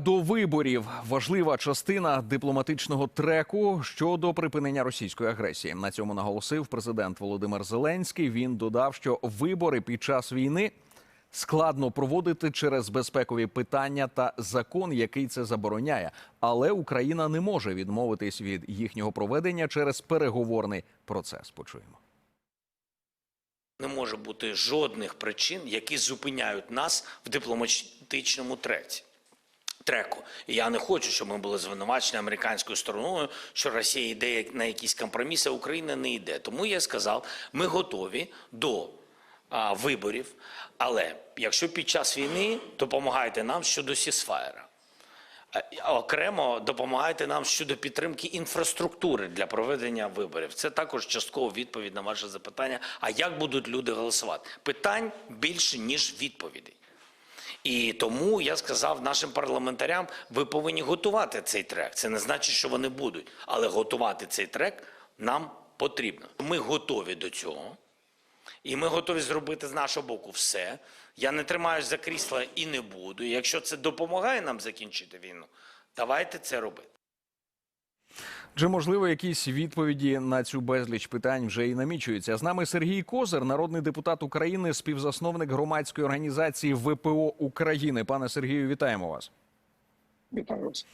До виборів важлива частина дипломатичного треку щодо припинення російської агресії. На цьому наголосив президент Володимир Зеленський. Він додав, що вибори під час війни складно проводити через безпекові питання та закон, який це забороняє. Але Україна не може відмовитись від їхнього проведення через переговорний процес. Почуємо. Не може бути жодних причин, які зупиняють нас в дипломатичному треці. Треку. І я не хочу, щоб ми були звинувачені американською стороною, що Росія йде на якісь компроміси, а Україна не йде. Тому я сказав, ми готові до а, виборів. Але якщо під час війни допомагайте нам щодо сісфаєра. Окремо допомагайте нам щодо підтримки інфраструктури для проведення виборів. Це також часткова відповідь на ваше запитання. А як будуть люди голосувати? Питань більше ніж відповідей. І тому я сказав нашим парламентарям: ви повинні готувати цей трек. Це не значить, що вони будуть, але готувати цей трек нам потрібно. Ми готові до цього. І ми готові зробити з нашого боку все. Я не тримаюсь за крісла і не буду. Якщо це допомагає нам закінчити війну, давайте це робити. Чи можливо якісь відповіді на цю безліч питань вже і намічуються? З нами Сергій Козир, народний депутат України, співзасновник громадської організації ВПО України. Пане Сергію, вітаємо вас. Вітаю вас.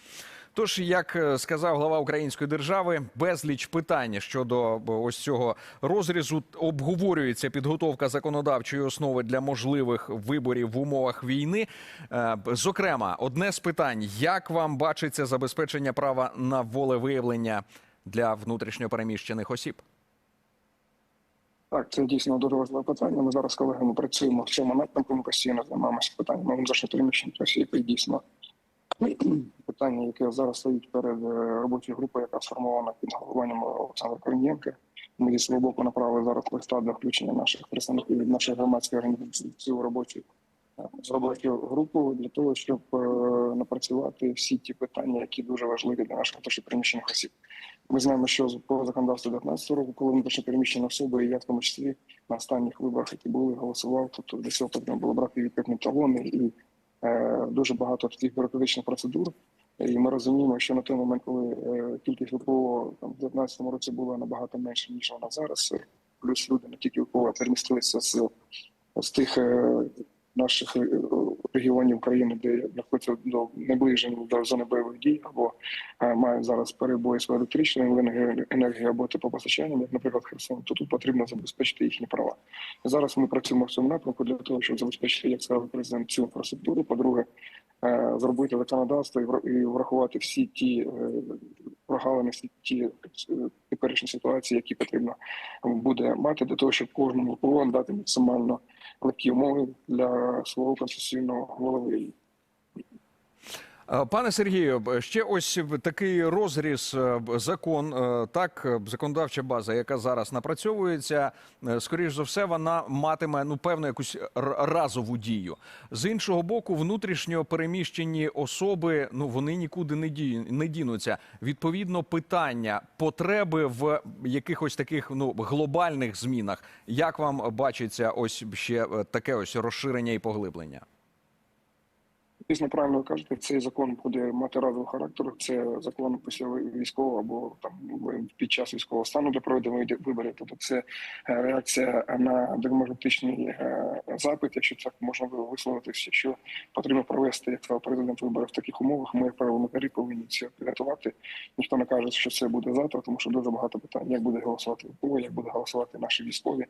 Тож, як е, сказав глава української держави, безліч питань щодо ось цього розрізу обговорюється підготовка законодавчої основи для можливих виборів в умовах війни. Е, Зокрема, одне з питань: як вам бачиться забезпечення права на волевиявлення для внутрішньопереміщених осіб? Так, це дійсно дуже важливе питання. Ми зараз колегами працюємо в цьому напрямку. Ми постійно займаємося питаннями внутрішньопереміщених осіб. І дійсно питання, яке зараз стоїть перед е, робочою групою, яка сформована під головуванням Олександра Корнієнка. Ми зі свого боку направили зараз листа для включення наших представників від нашої громадської організації в робочу е, робочу групу для того, щоб е, напрацювати всі ті питання, які дуже важливі для наших внутрішньопереміщених осіб. Ми знаємо, що по законодавству 19 року, коли внутрішньопереміщені особи, і я в тому числі на останніх виборах, які були, голосував, тобто для цього потрібно було брати відповідні талони і дуже багато таких бюрократичних процедур. І ми розуміємо, що на той момент, коли е, кількість ВПО там, в 2019 році була набагато менше, ніж вона зараз, е, плюс люди не тільки ВПО перемістилися з, з тих е, наших е, регіонів країни, де знаходяться до наближені до зони бойових дій, або е, мають зараз перебої з електричною енергією або теплопостачанням, як, наприклад, Херсон, то тут потрібно забезпечити їхні права. Зараз ми працюємо в цьому напрямку для того, щоб забезпечити, як сказав президент, цю інфраструктуру. По-друге, е, зробити законодавство і врахувати всі ті е, прогалини, ті е, теперішні ситуації, які потрібно буде мати для того, щоб кожному ВПО дати максимально легкі умови для свого конституційного голови. Е, Пане Сергію, ще ось такий розріз е, закон, е, так законодавча база, яка зараз напрацьовується, скоріш за все, вона матиме ну певну якусь разову дію. З іншого боку, внутрішньо переміщені особи, ну вони нікуди не ді- не дінуться. Відповідно, питання потреби в якихось таких ну глобальних змінах. Як вам бачиться ось ще таке ось розширення і поглиблення? Дійсно, правильно кажете, цей закон буде мати разовий характер. Це закон після військового або там під час військового стану для проведення виборів. Тобто це е, реакція на демократичний е, запит, якщо так можна висловитися, що потрібно провести як президент вибори в таких умовах. Ми як парламентарі повинні це підготувати. Ніхто не каже, що це буде завтра, тому що дуже багато питань. Як буде голосувати ВПО, як буде голосувати наші військові,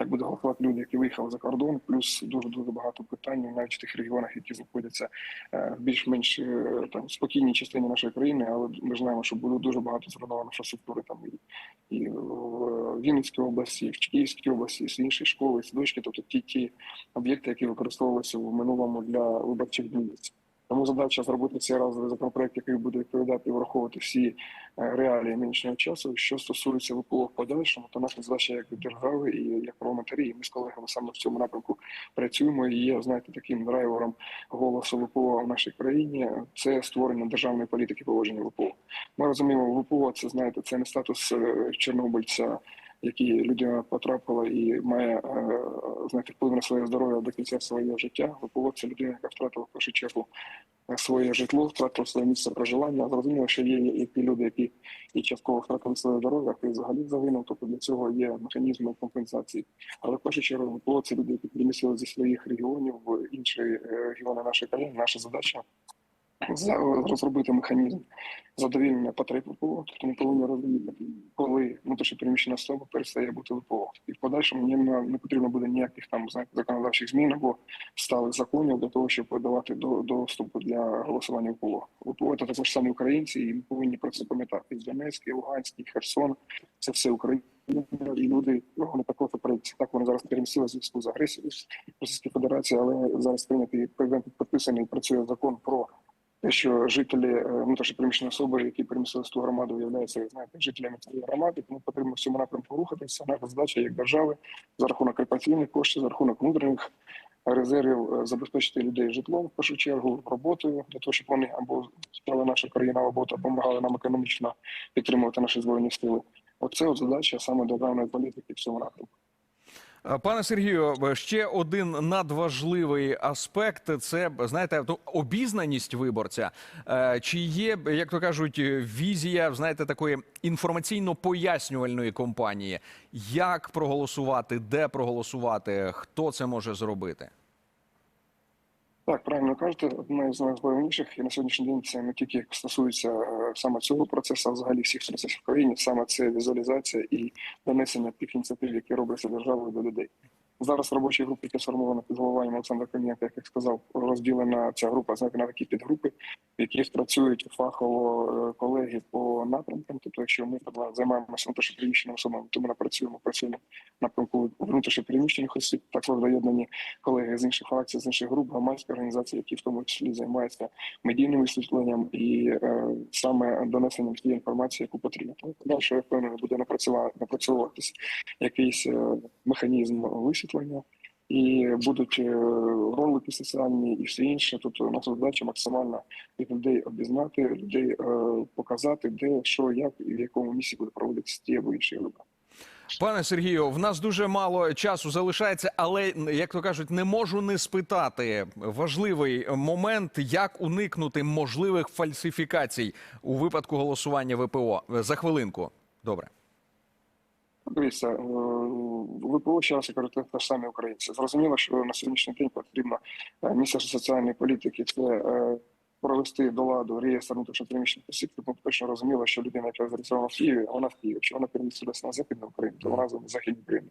як буде голосувати люди, які виїхали за кордон, плюс дуже дуже багато питань навіть в тих регіонах, які знаходяться е, в більш-менш е, там спокійній частині нашої країни, але ми знаємо, що буде дуже багато зруйновано інфраструктури там і, і в Вінницькій області, і в Київській області, і інші школи, садочки, тобто ті ті об'єкти, які використовувалися в минулому для виборчих дільниць. Тому задача зробити цей разовий законопроект, який буде відповідати і враховувати всі е, реалії нинішнього часу. Що стосується ВПО в подальшому, то наша задача як держави і як парламентарі, і ми з колегами саме в цьому напрямку працюємо. І є, знаєте, таким драйвером голосу ВПО в нашій країні це створення державної політики поводження ВПО. Ми розуміємо, ВПО це знаєте, це не статус е, чорнобильця які людина потрапила і має е, знаєте, вплив на своє здоров'я до кінця свого життя. ВПО це людина, яка втратила в першу чергу е, своє житло, втратила своє місце проживання. Зрозуміло, що є і ті люди, які і частково втратили своє здоров'я, а взагалі загинув. Тобто для цього є механізми компенсації. Але в першу чергу ВПО це люди, які перемістили зі своїх регіонів в інші е, регіони нашої країни. Наша задача за- розробити механізм задовільнення потреб ВПО, тобто ми повинні розуміти, коли внутрішньопереміщена особа перестає бути ВПО. І в подальшому мені не потрібно буде ніяких там законодавчих змін або сталих законів для того, щоб давати до, доступ для голосування ВПО. ВПО це також самі українці, і ми повинні про це пам'ятати. Донецький, Луганський, Херсон це все Україна. І люди вони також українці. Так вони зараз перемістили зв'язку з агресією Російської Федерації, але зараз прийнятий президент підписаний працює закон про те, що жителі е, внутрішньопереміщені особи, які перемістили ту громаду, являються знаєте, жителями цієї громади, тому потрібно в цьому напрямку рухатися. Наша задача як держави за рахунок репаційних коштів, за рахунок внутрішніх резервів е, забезпечити людей житлом в першу чергу, роботою для того, щоб вони або стали наша країна, або допомагали нам економічно підтримувати наші збройні сили. Оце от задача саме державної політики в цьому напрямку. Е, Пане Сергію, е, ще один надважливий аспект це знаєте, обізнаність виборця. Е, Чи є, як то кажуть, візія знаєте, такої інформаційно-пояснювальної компанії, як проголосувати, де проголосувати, хто це може зробити? Так, правильно кажете, одна з найголовніших і на сьогоднішній день це не тільки стосується е, саме цього процесу, а взагалі всіх процесів в країні, саме це візуалізація і донесення тих ініціатив, які робляться державою до людей. Зараз в робочій групі, яка сформована під головуванням Олександра Кам'янка, як я сказав, розділена ця група на такі підгрупи, в яких працюють фахово е, колеги по напрямкам. Тобто, якщо ми займаємося внутрішньопереміщеними особами, то ми напрацюємо працюємо напрямку внутрішньопереміщених осіб. Також доєднані колеги з інших фракцій, з інших груп, громадських організацій, які в тому числі займаються медійним висвітленням і е, саме донесенням тієї інформації, яку потрібно. Далі, я впевнений, буде напрацюва- напрацьовуватися якийсь е, механізм висвітлення. І будуть е, ролики соціальні і все інше. Тобто наша задача максимально від людей обізнати, людей е, показати, де, що, як і в якому місці буде проводитися ті або інші вибори. Пане Сергію, в нас дуже мало часу залишається, але як то кажуть, не можу не спитати важливий момент, як уникнути можливих фальсифікацій у випадку голосування ВПО. За хвилинку. Добре. Дивіться, е, ВПО ще раз те самі українці. Зрозуміло, що на сьогоднішній день потрібно е, Міністерство соціальної політики це е, провести до ладу реєстр внутрішньопереміщених осіб, щоб ми точно розуміли, що людина, яка зареєстрована в Києві, вона в Києві. Якщо вона перемістилася на Західну Україну, то вона в Західній Україні.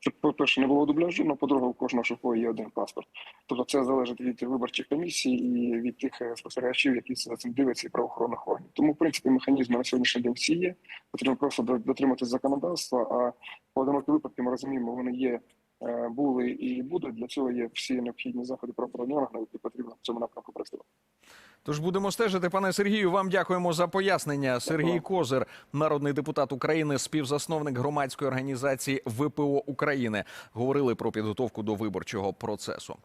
Щоб, по-перше, не було дубляжу, але по-друге, у кожного ШФО є один паспорт. Тобто це залежить від виборчих комісій і від тих е, спостерігачів, які за цим дивляться і правоохоронних органів. Тому, в принципі, механізми на сьогоднішній день всі є. Потрібно просто до- дотриматись законодавства. А поодинокі випадки ми розуміємо, вони є, е, були і будуть. Для цього є всі необхідні заходи правоохоронних органів, які потрібно в цьому напрямку працювати. Тож будемо стежити, пане Сергію. Вам дякуємо за пояснення. Сергій Козир, народний депутат України, співзасновник громадської організації ВПО України, говорили про підготовку до виборчого процесу.